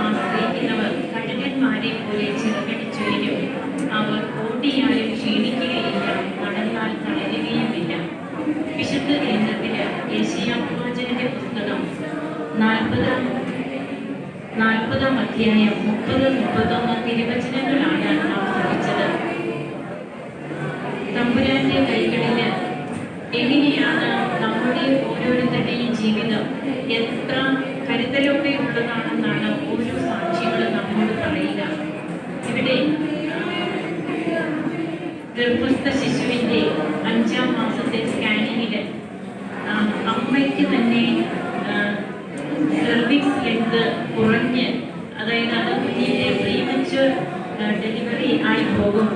ആശ്രയിക്കുന്നവർ കഴുകന്മാരെ പോലെ ചിറകടിച്ചുയരും അവർ ഓടിയാലും ക്ഷീണിക്കുകയില്ല നടന്നാൽ തളരുകയുമില്ല. വിശുദ്ധ ഗ്രന്ഥത്തിൽ ദേശീയാത്മാചന്റെ പുസ്തകം നാൽപ്പതാം നാൽപ്പതാം അധ്യായം മുപ്പത് മുപ്പത്തൊന്ന് തിരുവചനങ്ങളാണ് എത്ര കരുതലൊക്കെ ഉള്ളതാണെന്നാണ് ഓരോ സാക്ഷികളും നമ്മോട് പറയുക. ഇവിടെ ഗർഭസ്ഥ ശിശുവിന്റെ അഞ്ചാം മാസത്തെ സ്കാനിങ്ങിൽ അമ്മയ്ക്ക് തന്നെ സെർവിക്സ് ലെങ്ത് കുറഞ്ഞ് അതായത് അത് കുഞ്ഞിന്റെ പ്രീമച്ച് ഡെലിവറി ആയി പോകും.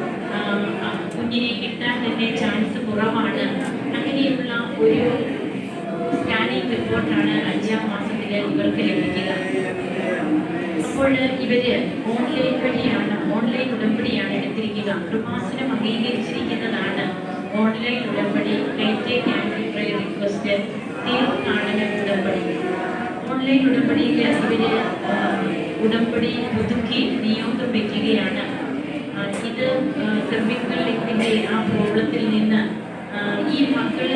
കുഞ്ഞിനെ കിട്ടാൻ തന്നെ ചാൻസ് കുറവാണ്. അങ്ങനെയുള്ള ഒരു സ്കാനിങ് റിപ്പോർട്ടാണ് അഞ്ചാം മാസത്തിൽ ഇവർക്ക് ലഭിക്കുക അപ്പോൾ ഇവർ ഓൺലൈൻ വഴിയാണ് ഓൺലൈൻ ഉടമ്പടിയാണ് എടുത്തിരിക്കുക. കൃപാസനം അംഗീകരിച്ചിരിക്കുന്നതാണ് ഓൺലൈൻ ഉടമ്പടി. ലൈറ്റ് ക്യാൻഡിൽ പ്രയർ റിക്വസ്റ്റ് തീർത്ഥാടന ഉടമ്പടി. ഓൺലൈൻ ഉടമ്പടിയിൽ ഇവർ ഉടമ്പടി പുതുക്കി നിയോഗം വയ്ക്കുകയാണ് ഇത് സെർവിക്കൽ ലിങ്കിന്റെ ആ പ്രോബ്ലത്തിൽ നിന്ന് ഈ മക്കൾ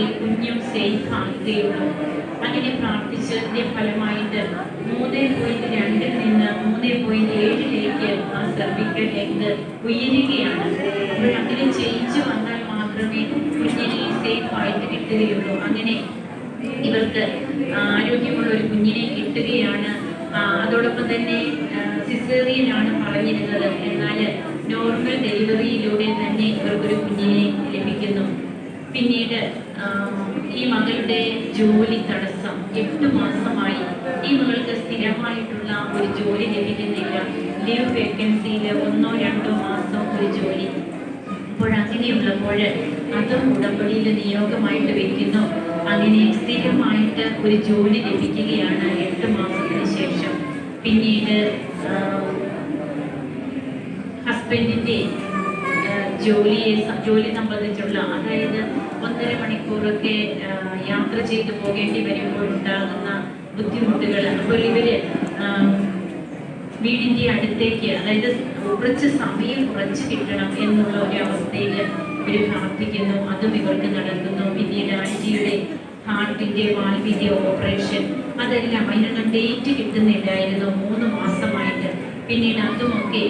ആയെങ്കിലേ കുഞ്ഞും സേഫ് അങ്ങനെ പ്രാർത്ഥിച്ചതിന്റെ ഫലമായിട്ട് മൂന്ന് പോയിന്റ് രണ്ടിൽ നിന്ന് മൂന്ന് പോയിന്റ് ഏഴിലേക്ക് ആ സർവിക്കൽ ലെങ്ത് ഉയരുകയാണ്. അപ്പോൾ അങ്ങനെ ചെയ്യിച്ചു വന്നാൽ മാത്രമേ കുഞ്ഞിനെ സേഫ് ആയിട്ട് കിട്ടുകയുള്ളൂ. അങ്ങനെ ഇവർക്ക് ആരോഗ്യമുള്ള ഒരു കുഞ്ഞിനെ കിട്ടുകയാണ്. അതോടൊപ്പം തന്നെ സിസേറിയനാണ് പറഞ്ഞിരുന്നത്. എന്നാൽ നോർമൽ ഡെലിവറിയിലൂടെ തന്നെ ഇവർക്കൊരു കുഞ്ഞിനെ ലഭിക്കുന്നു. പിന്നീട് ഈ മകളുടെ ജോലി തടസ്സം എട്ട് മാസമായി. ഈ മകൾക്ക് സ്ഥിരമായിട്ടുള്ള ഒരു ജോലി ലഭിക്കുന്നില്ല. ലീവ് വേക്കൻസിയിൽ ഒന്നോ രണ്ടോ മാസം ഒരു ജോലി. അപ്പോൾ അങ്ങനെയുള്ളപ്പോൾ അതും ഉടമ്പടിയിൽ നിയോഗമായിട്ട് വെക്കുന്നു. അങ്ങനെ സ്ഥിരമായിട്ട് ഒരു ജോലി ലഭിക്കുകയാണ് എട്ട് മാസത്തിന് ശേഷം. പിന്നീട് ഹസ്ബൻഡിന്റെ ജോലിയെ ജോലി സംബന്ധിച്ചുള്ള അതായത് ഒന്നര മണിക്കൂറൊക്കെ യാത്ര ചെയ്തു പോകേണ്ടി വരുമ്പോൾ ഉണ്ടാകുന്ന ബുദ്ധിമുട്ടുകൾ. അപ്പോൾ ഇവർ വീടിന്റെ അടുത്തേക്ക് അതായത് കുറച്ച് സമയം കുറച്ച് കിട്ടണം എന്നുള്ള ഒരു അവസ്ഥയിൽ ഇവർ പ്രാർത്ഥിക്കുന്നു. അതും ഇവർക്ക് നടക്കുന്നു. പിന്നീട് ആന്റിയുടെ ഹാർട്ടിന്റെ വാൽവിന്റെ ഓപ്പറേഷൻ അതെല്ലാം അതിനുള്ള ഡേറ്റ് കിട്ടുന്നില്ലായിരുന്നു. മൂന്ന് മാസമായിട്ട്. പിന്നീട് അതുമൊക്കെ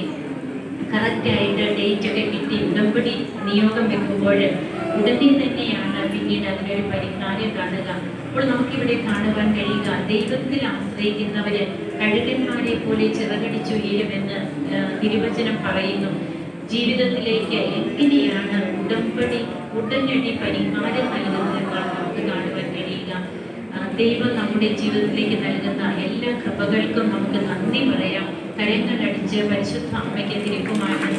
കറക്റ്റായിട്ട് ഡേറ്റ് ഒക്കെ കിട്ടി. ഉടമ്പടി നിയോഗം വെക്കുമ്പോൾ ഉടനെ തന്നെയാണ് പിന്നീട് അതിനൊരു പരിഹാരം കാണുക. അപ്പോൾ നമുക്കിവിടെ കാണുവാൻ കഴിയുക ദൈവത്തിൽ ആശ്രയിക്കുന്നവര് കഴുകന്മാരെ പോലെ ചിറകടിച്ചുയരുമെന്ന് തിരുവചനം പറയുന്നു. ജീവിതത്തിലേക്ക് എങ്ങനെയാണ് ഉടമ്പടി ഉടനടി പരിഹാരം നൽകുന്നതെന്നാണ് നമുക്ക് കാണുവാൻ കഴിയുക. ദൈവം നമ്മുടെ ജീവിതത്തിലേക്ക് നൽകുന്ന എല്ലാ കൃപകൾക്കും നമുക്ക് നന്ദി പറയാം. കരങ്ങളടിച്ച് പരിശുദ്ധ അമ്മയ്ക്ക് തിരുക്കുമായിട്ട്